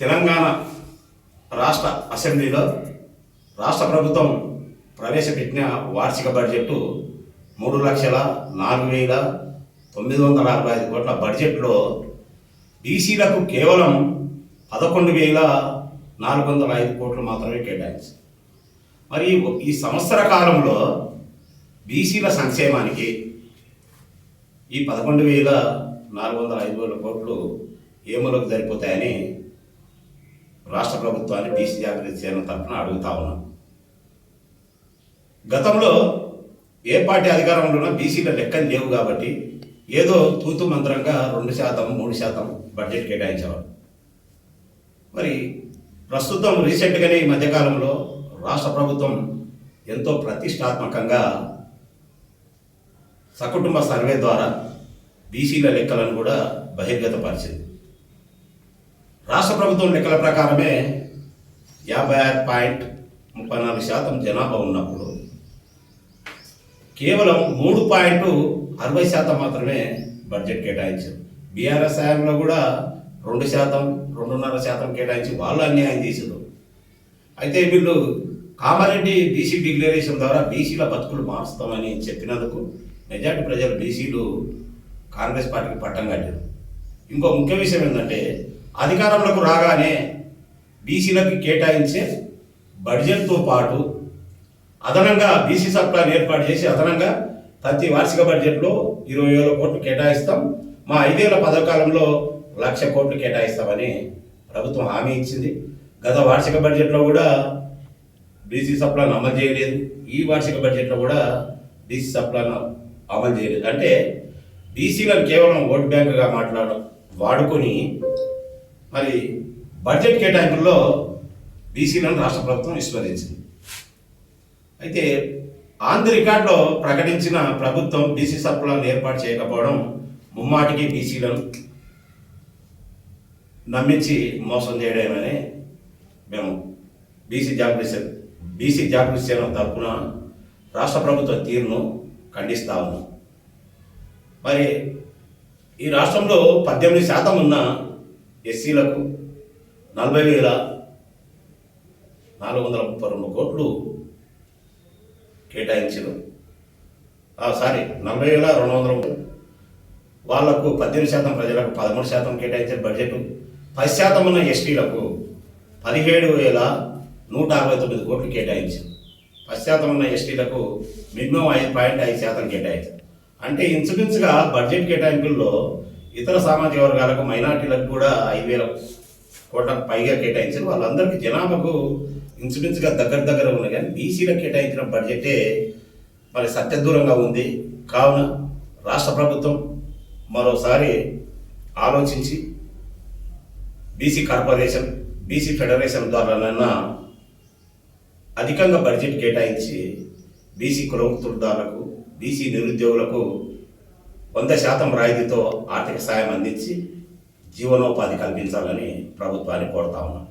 తెలంగాణ రాష్ట్ర అసెంబ్లీలో రాష్ట్ర ప్రభుత్వం ప్రవేశపెట్టిన వార్షిక బడ్జెట్ మూడు లక్షల నాలుగు వేల తొమ్మిది వందల అరవై ఐదు కోట్ల బడ్జెట్లో బీసీలకు కేవలం పదకొండు వేల నాలుగు వందల ఐదు కోట్లు మాత్రమే కేటాయించింది. మరి ఈ సంవత్సర కాలంలో బీసీల సంక్షేమానికి ఈ పదకొండు వేల నాలుగు వందల ఐదు వేల కోట్లు ఏములకు సరిపోతాయని రాష్ట్ర ప్రభుత్వాన్ని బీసీ జాగ్రత్త చేయడం తరఫున అడుగుతా ఉన్నాం. గతంలో ఏ పార్టీ అధికారంలో ఉన్నా బీసీల లెక్కలు లేవు కాబట్టి ఏదో తూతు మంత్రంగా రెండు శాతం మూడు శాతం బడ్జెట్ కేటాయించేవారు. మరి ప్రస్తుతం రీసెంట్గానే ఈ మధ్యకాలంలో రాష్ట్ర ప్రభుత్వం ఎంతో ప్రతిష్టాత్మకంగా సకుటుంబ సర్వే ద్వారా బీసీల లెక్కలను కూడా బహిర్గతపరిచింది. రాష్ట్ర ప్రభుత్వం లెక్కల ప్రకారమే యాభై ఆరు పాయింట్ ముప్పై నాలుగు శాతం జనాభా ఉన్నప్పుడు కేవలం మూడు పాయింట్ అరవై శాతం మాత్రమే బడ్జెట్ కేటాయించారు. బీఆర్ఎస్ హయాంలో కూడా రెండు శాతం రెండున్నర శాతం కేటాయించి వాళ్ళు అన్యాయం చేసారు అయితే వీళ్ళు కామారెడ్డి బీసీ డిక్లరేషన్ ద్వారా బీసీల బతుకులు మారుస్తామని చెప్పినందుకు మెజార్టీ ప్రజలు బీసీలు కాంగ్రెస్ పార్టీకి పట్టం కట్టారు. ఇంకో ముఖ్య విషయం ఏంటంటే అధికారంలోకి రాగానే బీసీలకు కేటాయించే బడ్జెట్తో పాటు అదనంగా బీసీ సప్లాన్ ఏర్పాటు చేసి అదనంగా ప్రతి వార్షిక బడ్జెట్లో ఇరవై వేల కోట్లు కేటాయిస్తాం. మా ఐదేళ్ళ పథకాలంలో లక్ష కోట్లు కేటాయిస్తామని ప్రభుత్వం హామీ ఇచ్చింది. గత వార్షిక బడ్జెట్లో కూడా బీసీ సప్లాన్ అమలు చేయలేదు. ఈ వార్షిక బడ్జెట్లో కూడా బీసీ సప్లాన్ అమలు చేయలేదు. అంటే బీసీలను కేవలం ఓట్ బ్యాంకుగా మాట్లాడ వాడుకొని మరి బడ్జెట్ కేటాయింపుల్లో బీసీలను రాష్ట్ర ప్రభుత్వం విస్మరించింది. అయితే ఆన్ ది రికార్డులో ప్రకటించిన ప్రభుత్వం బీసీ సప్లాన్ ఏర్పాటు చేయకపోవడం ముమ్మాటికి బీసీలను నమ్మించి మోసం చేయడమని మేము బీసీ జాగృతి బీసీ జాగృతి సేన తరఫున రాష్ట్ర ప్రభుత్వ తీరును ఖండిస్తా ఉన్నాం. మరి ఈ రాష్ట్రంలో పద్దెనిమిది శాతం ఉన్న ఎస్సీలకు నలభై వేల నాలుగు వందల ముప్పై రెండు కోట్లు కేటాయించారు సారీ నలభై వేల రెండు వందల వాళ్ళకు పద్దెనిమిది శాతం ప్రజలకు పదమూడు శాతం కేటాయించారు బడ్జెట్. పది శాతం ఉన్న ఎస్టీలకు పదిహేడు వేల నూట అరవై తొమ్మిది కోట్లు కేటాయించారు. పది శాతం ఉన్న ఎస్టీలకు మినిమం ఐదు పాయింట్ ఐదు శాతం కేటాయించారు. అంటే ఇన్సూరెన్స్గా బడ్జెట్ కేటాయింపుల్లో ఇతర సామాజిక వర్గాలకు మైనార్టీలకు కూడా ఐదు వేల కోట్లకు పైగా కేటాయించారు. వాళ్ళందరికీ జనాభాకు ఇన్సూరెన్స్గా దగ్గర దగ్గర ఉన్నాయి కానీ బీసీలకు కేటాయించిన బడ్జెటే మరి సత్యదూరంగా ఉంది. కావున రాష్ట్ర ప్రభుత్వం మరోసారి ఆలోచించి బీసీ కార్పొరేషన్ బీసీ ఫెడరేషన్ ద్వారానైనా అధికంగా బడ్జెట్ కేటాయించి బీసీ కులవృత్తుదారులకు బీసీ నిరుద్యోగులకు వంద శాతం రాయితీతో ఆర్థిక సాయం అందించి జీవనోపాధి కల్పించాలని ప్రభుత్వాన్ని కోరుతా ఉన్నాం.